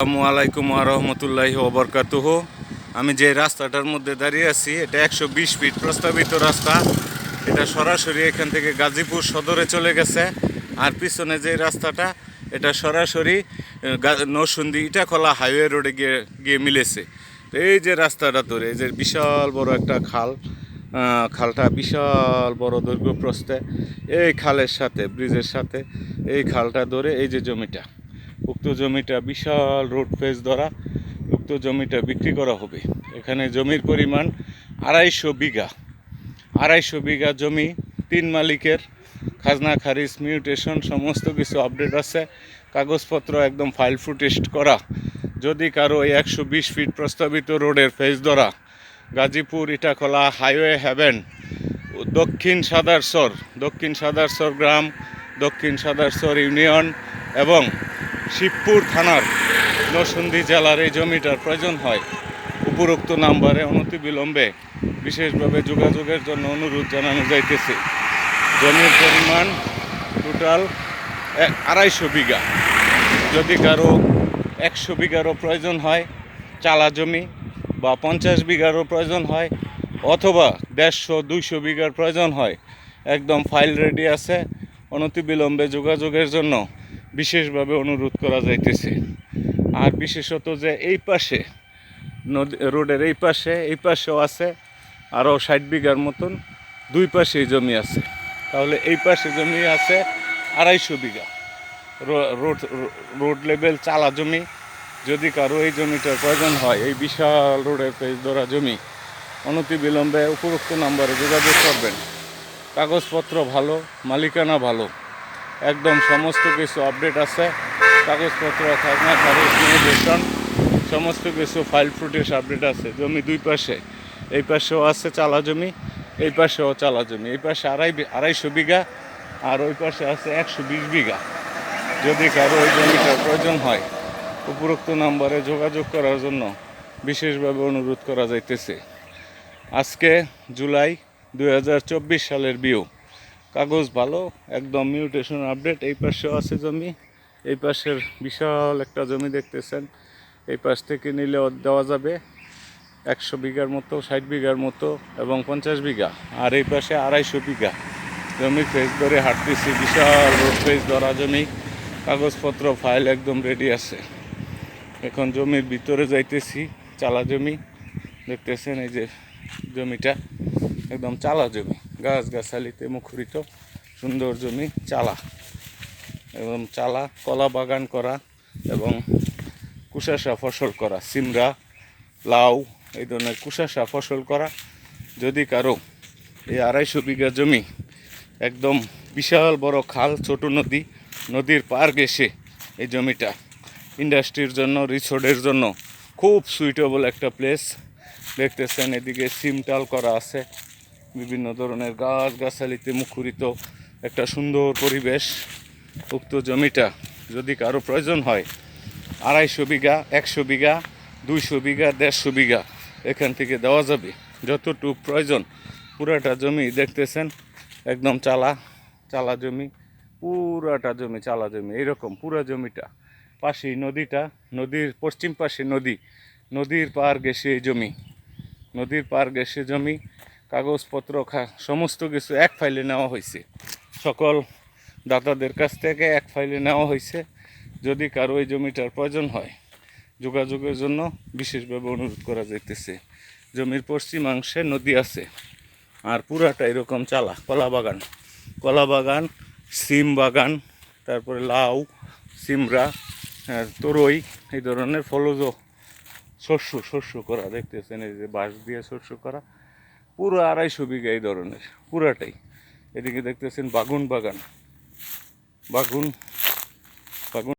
আসসালামু আলাইকুম রহমতুল্লাহি ওবরকাতুহ আমি যে রাস্তাটার মধ্যে দাঁড়িয়ে আছি, এটা একশো বিশ ফিট প্রস্তাবিত রাস্তা। এটা সরাসরি এখান থেকে গাজীপুর সদরে চলে গেছে। আর পিছনে যে রাস্তাটা, এটা সরাসরি নরসিংদী ইটাখলা হাইওয়ে রোডে গিয়ে গিয়ে মিলেছে। তো এই যে রাস্তাটা ধরে, এই যে বিশাল বড় একটা খাল খালটা বিশাল বড় দৈর্ঘ্য প্রস্তে এই খালের সাথে, ব্রিজের সাথে, এই খালটা ধরে এই যে জমিটা। উক্ত জমিটা বিশাল রোড ফেস দ্বারা উক্ত জমিটা বিক্রি করা হবে। এখানে জমির পরিমাণ আড়াইশো বিঘা। আড়াইশো বিঘা জমি, তিন মালিকের, খাজনা, খারিজ মিউটেশন সমস্ত কিছু আপডেট আছে। কাগজপত্র একদম ফাইল ফুটেস্ট করা। যদি কারও এই একশো বিশ ফিট প্রস্তাবিত রোডের ফেস ধরা, গাজীপুর, ইটাখলা হাইওয়ে হ্যাভেন দক্ষিণ সাদারসর দক্ষিণ সাদারসর গ্রাম, দক্ষিণ সাদারসর ইউনিয়ন এবং শিবপুর থানার নরসিংদী জেলার এই জমিটার প্রয়োজন হয়। উপরোক্ত নাম্বারে অনতিবিলম্বে বিশেষভাবে যোগাযোগের জন্য অনুরোধ জানানো যাইতেছে। জমির পরিমাণ টোটাল আড়াইশো বিঘা। যদি কারও একশো বিঘারও প্রয়োজন হয় চালা জমি বা পঞ্চাশ বিঘারও প্রয়োজন হয় অথবা দেড়শো, দুইশো বিঘার প্রয়োজন হয়, একদম ফাইল রেডি আছে। অনতিবিলম্বে যোগাযোগের জন্য বিশেষভাবে অনুরোধ করা যাইতেছে। আর বিশেষত যে এই পাশে, নদী, রোডের এই পাশে, এই পাশেও আছে, আরও ষাট বিঘার মতন দুই পাশেই জমি আছে। তাহলে এই পাশে জমি আছে আড়াইশো বিঘা। রোড রোড লেভেল চালা জমি। যদি কারও এই জমিটার প্রয়োজন হয়, এই বিশাল রোডের পেজ ধরা জমি, অনতিবিলম্বে উপরোক্ত নাম্বারে যোগাযোগ করবেন। কাগজপত্র ভালো, মালিকানা ভালো। একদম সমস্ত কিছু আপডেট আছে। কাগজপত্র খাজনা খারিজ সমস্ত কিছু ফাইল ফুটেজ আপডেট আছে। জমি দুই পাশে, এই পাশেও আছে চালা জমি, এই পাশেও চালা জমি। এই পাশে আড়াই আড়াইশো বিঘা, আর ওই পাশে আছে একশো বিশ বিঘা। যদি কারও ওই জমিটার প্রয়োজন হয়, উপরোক্ত নাম্বারে যোগাযোগ করার জন্য বিশেষভাবে অনুরোধ করা যাইতেছে। আজকে জুলাই দু হাজার চব্বিশ সালের বিও কাগজ ভালো, একদম মিউটেশন আপডেট এই পাশেও আছে জমি, এই পাশের বিশাল একটা জমি দেখতেছেন, এই পাশ থেকে নিলেও দেওয়া যাবে একশো বিঘার মতো, ষাট বিঘার মতো এবং পঞ্চাশ বিঘা, আর এই পাশে আড়াইশো বিঘা জমি ফেস ধরে হাঁটতেছি, বিশাল রোড ফেস ধরা জমি, কাগজপত্র ফাইল একদম রেডি আছে। এখন জমির ভিতরে যাইতেছি, চালা জমি, দেখতেছেন এই যে জমিটা, একদম চালা জমি। গাছ গাছালিতে মুখরিত সুন্দর জমি, চালা। এবং চালা, কলা বাগান করা এবং কুশাসা ফসল করা, সিমরা, লাউ, এই ধরনের কুশাসা ফসল করা। যদি কারও এই আড়াইশো বিঘা জমি একদম বিশাল বড় খাল, ছোট নদী, নদীর পার গেছে এই জমিটা ইন্ডাস্ট্রির জন্য, রিসোর্টের জন্য খুব সুইটেবল একটা প্লেস দেখতেছেন এদিকে সিমটাল করা আছে। বিভিন্ন ধরনের গাছ গাছালিতে মুখরিত একটা সুন্দর পরিবেশ উক্ত জমিটা যদি কারও প্রয়োজন হয়, আড়াইশো বিঘা, একশো বিঘা, দুইশো বিঘা, দেড়শো বিঘা এখান থেকে দেওয়া যাবে। যতটুকু প্রয়োজন, পুরাটা জমি দেখতেছেন, একদম চালা চালা জমি, পুরাটা জমি, চালা জমি এরকম পুরা জমিটা। পাশেই নদীটা, নদীর পশ্চিম পাশে নদী, নদীর পার গেছে জমি, নদীর পার গেছে জমি কাগজপত্র, খা, সমস্ত কিছু এক ফাইলে নেওয়া হয়েছে। সকল দাতাদের কাছ থেকে এক ফাইলে নেওয়া হয়েছে, যদি কারও এই জমিটার প্রয়োজন হয়। যোগাযোগের জন্য বিশেষভাবে অনুরোধ করা যাইতেছে। জমির পশ্চিমাংশে নদী আছে, আর পুরাটা এরকম চালা, কলা বাগান। কলা বাগান, সিম বাগান, তারপরে লাউ, সিমরা আর তরই, এই ধরনের ফলজ শস্য শস্য করা দেখতেছেন, এই যে বাঁশ দিয়ে শস্য করা। পুরো আড়াইশো বিঘা এই ধরনের পুরাটাই। এদিকে দেখতেছেন বাগুন বাগান। বাগুন বাগুন